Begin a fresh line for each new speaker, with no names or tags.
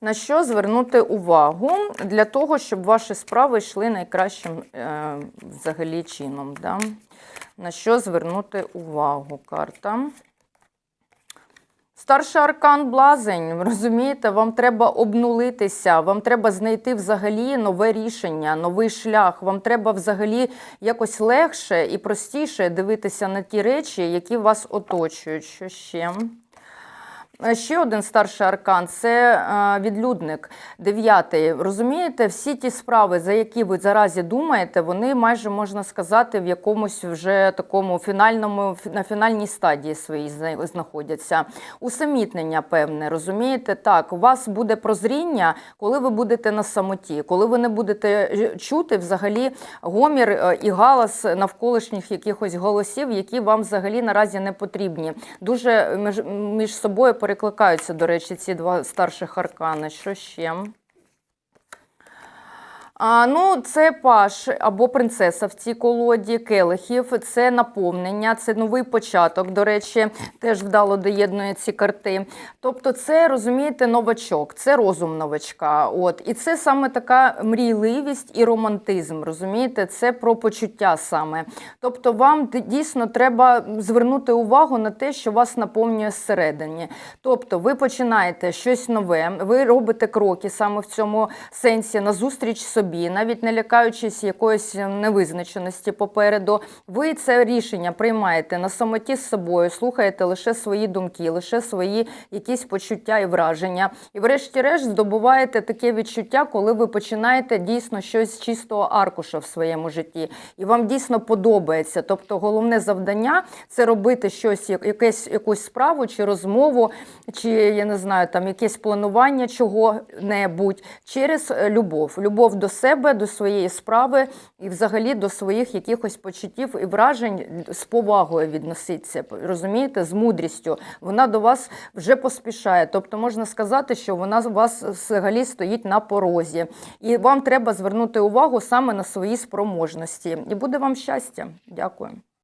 На що звернути увагу для того, щоб ваші справи йшли найкращим е, взагалі чином? Да? На що звернути увагу? Карта. Старший аркан блазень, розумієте, вам треба обнулитися, вам треба знайти взагалі нове рішення, новий шлях. Вам треба взагалі якось легше і простіше дивитися на ті речі, які вас оточують. Що ще? Ще один старший аркан це е, відлюдник, дев'ятий. Розумієте, всі ті справи, за які ви заразі думаєте, вони майже можна сказати в якомусь вже такому фінальному на фінальній стадії своїй знаходяться. Усамітнення певне, розумієте? Так, у вас буде прозріння, коли ви будете на самоті, коли ви не будете е, чути взагалі гомір е, і галас навколишніх якихось голосів, які вам взагалі наразі не потрібні. Дуже між собою перекликаються, до речі, ці два старших аркани. Що ще? А, ну, це паш або принцеса в цій колоді келихів, це наповнення, це новий початок. До речі, теж вдало доєднує ці карти. Тобто, це розумієте, новачок, це розум новачка. От і це саме така мрійливість і романтизм. Розумієте, це про почуття саме. Тобто, вам дійсно треба звернути увагу на те, що вас наповнює зсередині. Тобто, ви починаєте щось нове, ви робите кроки саме в цьому сенсі назустріч собі, навіть не лякаючись якоїсь невизначеності попереду. Ви це рішення приймаєте на самоті з собою, слухаєте лише свої думки, лише свої якісь почуття і враження. І, врешті-решт, здобуваєте таке відчуття, коли ви починаєте дійсно щось чистого аркуша в своєму житті, і вам дійсно подобається. Тобто, головне завдання це робити щось, якесь якусь справу чи розмову, чи я не знаю, там якесь планування чого-небудь через е, любов. Любов до себе, до своєї справи і взагалі до своїх якихось почуттів і вражень з повагою відноситься. Розумієте, з мудрістю. Вона до вас вже поспішає. Тобто можна сказати, що вона у вас взагалі стоїть на порозі. І вам треба звернути увагу саме на свої спроможності. І буде вам щастя. Дякую.